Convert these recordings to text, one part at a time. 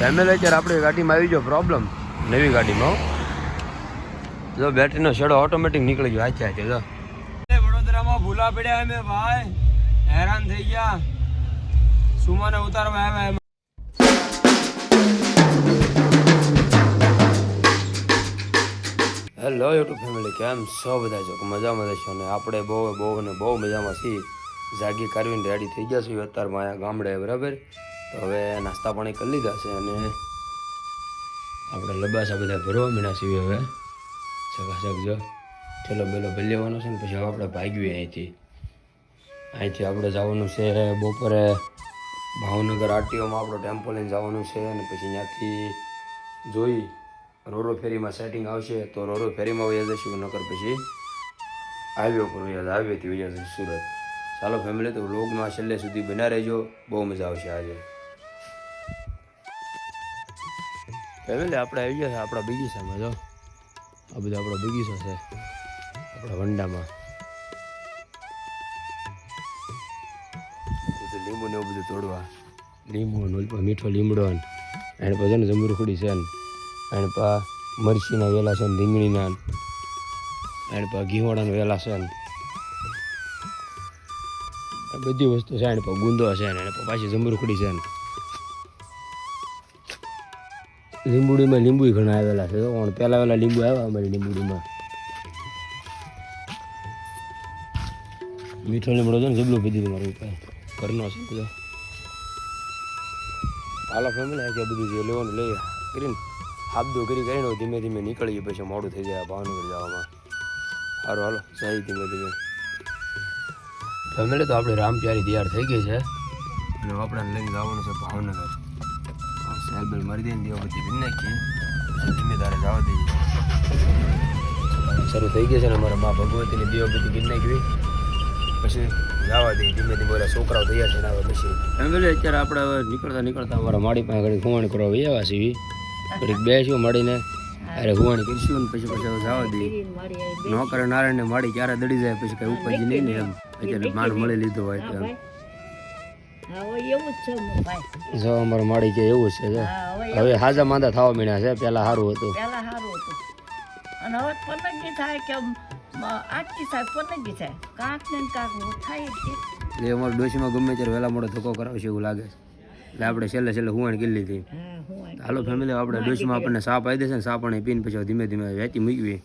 Family અત્યારે આપણી ગાડીમાં આવી ગયો પ્રોબ્લેમ નવી ગાડીમાં જો બેટરીનો શેડો ઓટોમેટિક નીકળી ગયો. આચે આચે જો. વડોદરામાં ભૂલા પડ્યા અમે ભાઈ. હેરાન થઈ ગયા. સુમાને ઉતારવા આવ્યા હેલો યુટ્યુબ ફેમિલી કેમ છો બધા? છો મજામાં જશો ને? આપણે બહુ બહુ ને બહુ મજામાં છીએ. જાગી કરવીને રેડી થઈ ગયા છીએ અત્યારમાં અહીંયા ગામડે બરાબર? હવે નાસ્તા પાણી કરી લીધા છે અને આપણે લબાસા બધા ભરવા મીના છીએ હવે. ચકાચક જો ચલો બેલો ભરી લેવાનો છે ને પછી હવે આપણે ભાગ્યું અહીંથી. અહીંથી આપણે જવાનું છે બપોરે ભાવનગર આરટીઓમાં આપણો ટેમ્પો લઈને જવાનું છે અને પછી ત્યાંથી જોઈ રોરો ફેરીમાં સેટિંગ આવશે તો રોરો ફેરીમાં વયા જઈશું નકર પછી હાઈવે ઉપર વયા હાઈવેથી વયા જઈશું સુરત. ચાલો ફેમિલી તો વ્લોગમાં છેલ્લે સુધી બના રહેજો. બહુ મજા આવશે આજે. ફેમિલી આપણે આવી ગયા છે, આપણા બગીચામાં, જો. આ બધો આપણો બગીચો છે, આપણા વંડામાં. લીંબુ ને એવું બધું તોડવા. લીંબુ મીઠો લીમડો ને, એને પછી ને જમરૂખડી છે ને, એને પા મરચીના વેલા છે ને, રીંગણીના એને પા ઘીવાડાના વેલા છે બધી વસ્તુ છે, એને પા ગુંદો છે ને, એને પાછી જમરૂખડી છે ને. લીંબુડીમાં લીંબુ ઘણા આવેલા છે. પણ પહેલાં પહેલાં લીંબુ આવ્યા અમારી લીંબુડીમાં. મીઠો લીમડો છે ને, જબલું પીધી મારું ઉપાય ઘરનો છે બધા. આલા ફેમિલી આ બધું જે લેવાનું લઈએ કરીને હાબદો કરી કરીને ધીમે ધીમે નીકળીએ પછી મોડું થઈ જાય ભાવનગર જવામાં. સારું હાલો. જાય ધીમે ધીમે. ફેમિલી તો આપણે રામપ્યારી તૈયાર થઈ ગઈ છે. અને આપણે લઈને જવાનું છે ભાવનગર. સેલ બેલ મારી દઈને દેવા બધી બી નાખી ધીમે તારે જવા દઈએ. શરૂ થઈ ગઈ છે ને અમારા મા ભગવતીની દેવા બધી બી નાખવી પછી જવા દઈએ. ધીમે ધીમે ઓલા છોકરાઓ તૈયાર થઈને આવે પછી. એમ બોલે અત્યારે આપણે હવે નીકળતા નીકળતા અમારા માડી પાસે ઘડી ખુવાણી કરવા આવ્યા છીએ. ઘડીક બેસ્યું મળીને અરે હુવાણી કરીશું ને પછી પછી જવા દઈએ. નોકર નારાયણને માડી ક્યારે દડી જાય, પછી કઈ ઉપજ નહીં ને એમ. અત્યારે માંડ મળી લીધો હોય તો જ અમારે માડી કે એવું છે જો. હવે હાજા માંદા થવા મીણ્યા છે પેલા સારું હતું. પેલા સારું હતું. અને હવે પતંગી થાય કે આટકી થાય પતંગી થાય. કાંક ને કાંક થાય. એટલે અમારું ડોશીમાં ગમે ત્યારે વહેલા મોડો ધક્કો કરાવશે એવું લાગે છે. એટલે આપણે છેલ્લે છેલ્લે હુવાણ કિલ્લી લીધી. હા હું હાલો ફેમિલી આપણે ડોશીમાં આપણને સાપ આવી દેશે ને સાપ પાણી પીને પછી ધીમે ધીમે વેચી મૂકવી.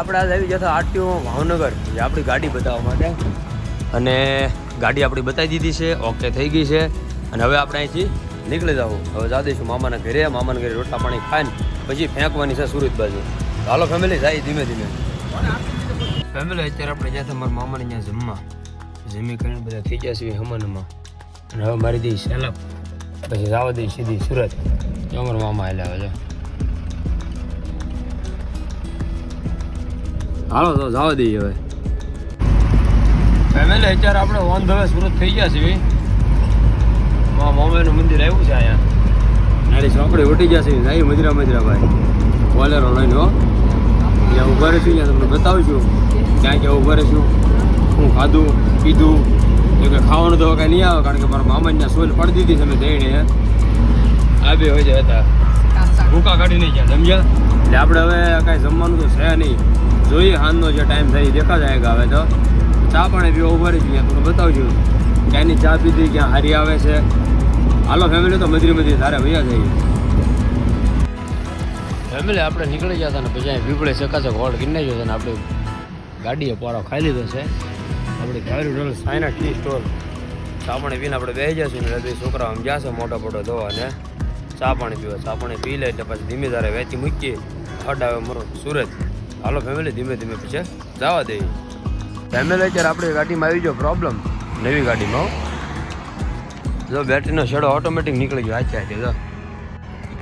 આપણે આજ આવી જતા આરટીઓ ભાવનગર આપણી ગાડી બતાવવા માટે. અને ગાડી આપણી બતાવી દીધી છે, ઓકે થઈ ગઈ છે. અને હવે આપણે અહીંથી નીકળી જવું હવે જા દઈશું મામાના ઘરે મામાના ઘરે રોટલા પાણી ખાઈને પછી ફેંકવાની છે સુરત બાજુ. હાલો ફેમિલી જાય ધીમે ધીમે. ફેમિલી અત્યારે આપણે જ્યાં મારા મામાને ત્યાં જમવા. જમી કરીને બધા થઈ જશે હમનમાં અને હવે મારી દઈ સેલપ પછી જવા દઈ સીધી સુરત. અમારા મામા એટલે આવે જો. હાલો તો જવા દઈએ હવે. ફેમિલી અત્યારે આપણે ઓન ધ વે સુરત થઈ ગયા છીએ મા મોમેનું મંદિર આવ્યું છે અહીંયા. નારી ચોકડી ઉઠી ગયા છે જાય મજરા મજરા ભાઈ. બોલેરો લઈને હો. ત્યાં ઊભા રહીશું ત્યાં તમને બતાવીશું. ક્યાં ક્યાં ઊભા રહીશું શું ખાધું પીધું. કે ખાવાનું તો કાંઈ નહીં આવે કારણ કે મારા મામા ત્યાં સોલ પડી દીધી છે મેં દઈને આ બે હોય છે હતા ભૂકા કાઢી નહીં ગયા સમજ્યા? એટલે આપણે હવે કાંઈ જમવાનું તો છે નહીં. જોઈએ હાલનો જે ટાઈમ થાય એ દેખા જાય હવે તો. ચા પાણી પીવા ઊભા રહી ત્યાં તમને બતાવજો ક્યાંની ચા પીધી ક્યાં હારી આવે છે. હાલો ફેમિલી તો મધરી મધરી તારે ભૈયા જઈએ ફેમિલી આપણે નીકળી ગયા હતા ને પછી પીપળે ચકાચક હોલ કરી નાખ્યો ને આપણે ગાડીએ પોરો ખાઈ લીધો છે. આપણી ગાડી સાયના ટી સ્ટોર ચા પાણી પીને આપણે બેસી જશું ને એટલે છોકરા આમ જશે મોટો મોટો ધોવા અને ચા પાણી પીવા ચા પાણી પી લે એટલે પછી ધીમે ધારે વેચી મૂકીએ. ખડ આવે મરો સુરત. હાલો ફેમિલી ધીમે ધીમે પીછે જવા દે. ફેમિલી અત્યારે આપણી ગાડીમાં આવી ગયો પ્રોબ્લેમ નવી ગાડીમાં જો બેટરીનો છેડો ઓટોમેટિક નીકળી ગયો. આચે આચે જો.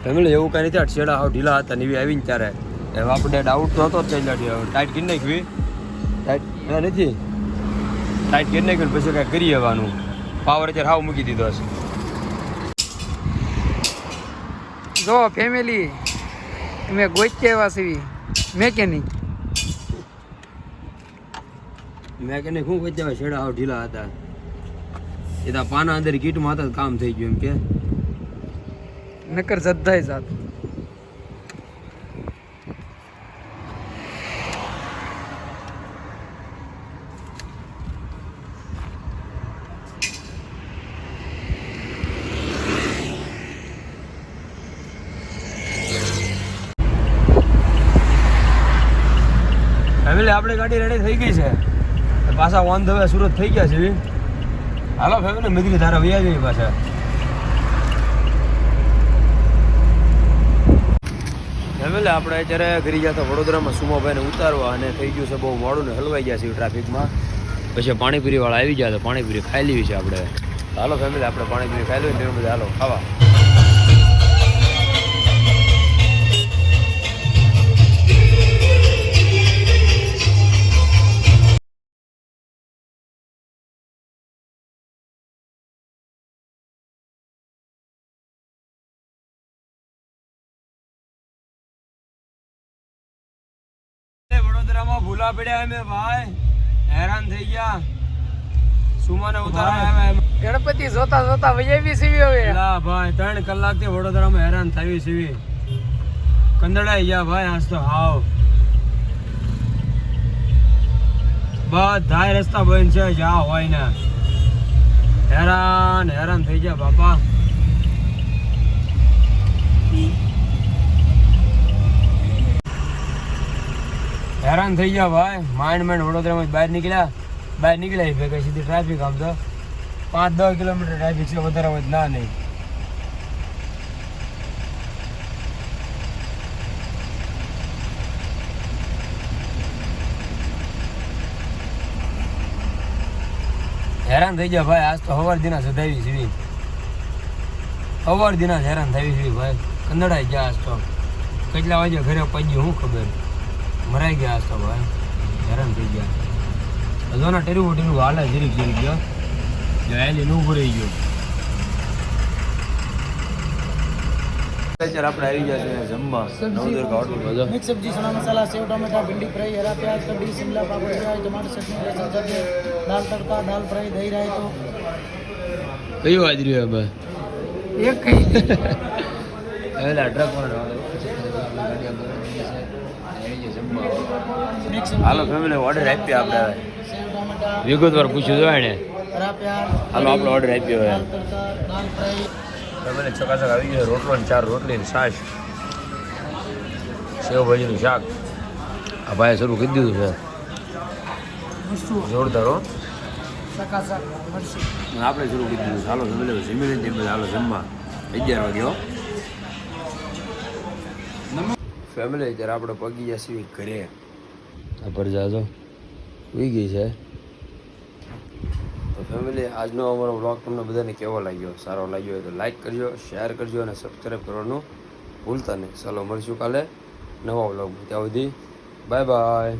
ફેમિલી એવું કાંઈ નથી. શેડા હાવ ઢીલા હતા નવી આવીને ત્યારે. હવે આપણે ડાઉટ તો હતો જ ચાલ્યા ટાઈટ કરી નાખવી. ટાઈટ ના નથી? ટાઈટ કરી નાખ્યું પછી કાંઈ કરી આવવાનું. પાવર અત્યારે હાવ મૂકી દીધો હશે. જો ફેમિલી અમે ગોચ્યા એવા સીવી મેકેનિક મેકેનિક શું કહી દેવા છેડા હાવ ઢીલા હતા. એ તો પાના અંદર કીટમાં હતા કામ થઈ ગયું એમ કે. નકર જદ્દાય જાત ફેમિલી આપણી ગાડી રેડી થઈ ગઈ છે. પાછા ઓન ધ વે સુરત થઈ ગયા છે હાલો ફેમિલી મિત્રી તારા વૈયા જઈએ પાછા. ફેમિલી આપણે અત્યારે ઘરી ગયા હતા વડોદરામાં સુમાભાઈને ઉતારવા અને થઈ ગયું છે બહુ મોડું ને હલવાઈ ગયા છે ટ્રાફિકમાં. પછી પાણીપુરી વાળા આવી ગયા તો પાણીપુરી ખાઈ લેવી છે આપણે. હાલો ફેમિલી આપણે પાણીપુરી ખાઈ લેવી બધા હાલો, ખાવા. વડોદરામાં ભૂલા પડ્યા અમે ભાઈ. હેરાન થઈ ગયા. સુમાને ઉતારવા ગણપતિ જોતા જોતા વૈયાવી સીવી હવે. લા ભાઈ ત્રણ કલાકથી વડોદરામાં હેરાન થાવી સીવી. કંદડાઈ ગયા ભાઈ આજ તો હાવ. બધા રસ્તા બંધ છે જ્યાં હોય ને. હેરાન હેરાન થઈ ગયા બાપા. હેરાન થઈ ગયા ભાઈ. માંડ માંડ વડોદરામાં બહાર નીકળ્યા. બહાર નીકળ્યા ભેગા સીધી ટ્રાફિક આમ તો. પાંચ દસ કિલોમીટર ટ્રાફિક છે, વધારે હોય ના નહીં. હેરાન થઈ ગયા ભાઈ. આજ તો હવાર દિના સધાવી સીવી હવાર દિના હેરાન થઈ સીવી ભાઈ. કંદડાઈ ગયા આજ તો. કેટલા વાગે ઘરે પહોંચ્યું શું ખબર. મરાઈ ગયા હશે ભાઈ હેરાન થઈ ગયા હજોના ટેરી બોટીનું વાલે જીરી જીરી ગયો જયેલી નું ઉભું રહી ગયું આપણે આવી ગયા છે જમવા નવદુર્ગા હોટલ બધો મિક્સ સબ્જી સણા સેવ ટમેટા ભીંડી ફ્રાઈ હરા પ્યાજ કઢી શિમલા પાપડ ફ્રાઈ ટમાટર ચટણી લસણ ચટણી દાલ તડકા દાલ ફ્રાઈ દહીં હાજરી હોય કઈ એલા ટ્રક પણ હાલો ફેમિલી ઓર્ડર આપ્યો આપણે વિગતવાર પૂછ્યું જોવાય ને હાલો આપણો ઓર્ડર આપ્યો હવે. ફેમિલી ચકાચક આવી ગયો રોટલો ને ચાર રોટલી ને છાશ સેવભાજીનું શાક. આ ભાઈ શરૂ કરી દીધું છે. જોરદાર હો. આપણે શરૂ કરી દીધું ચાલો જમી લેવું જમી લઈને હાલો જમવા. અગિયાર વાગ્યો ફેમિલી ત્યારે આપણે પગી ગયા છીએ ઘરે આ પર જાજો ઉઈ ગઈ છે. તો ફેમિલી આજનો અમારો બ્લોગ તમને બધાને કેવો લાગ્યો? સારો લાગ્યો હોય તો લાઈક કરજો શેર કરજો અને સબસ્ક્રાઈબ કરવાનું ભૂલતા નહીં. ચાલો મળશું કાલે નવા બ્લોગ ત્યાં સુધી બાય બાય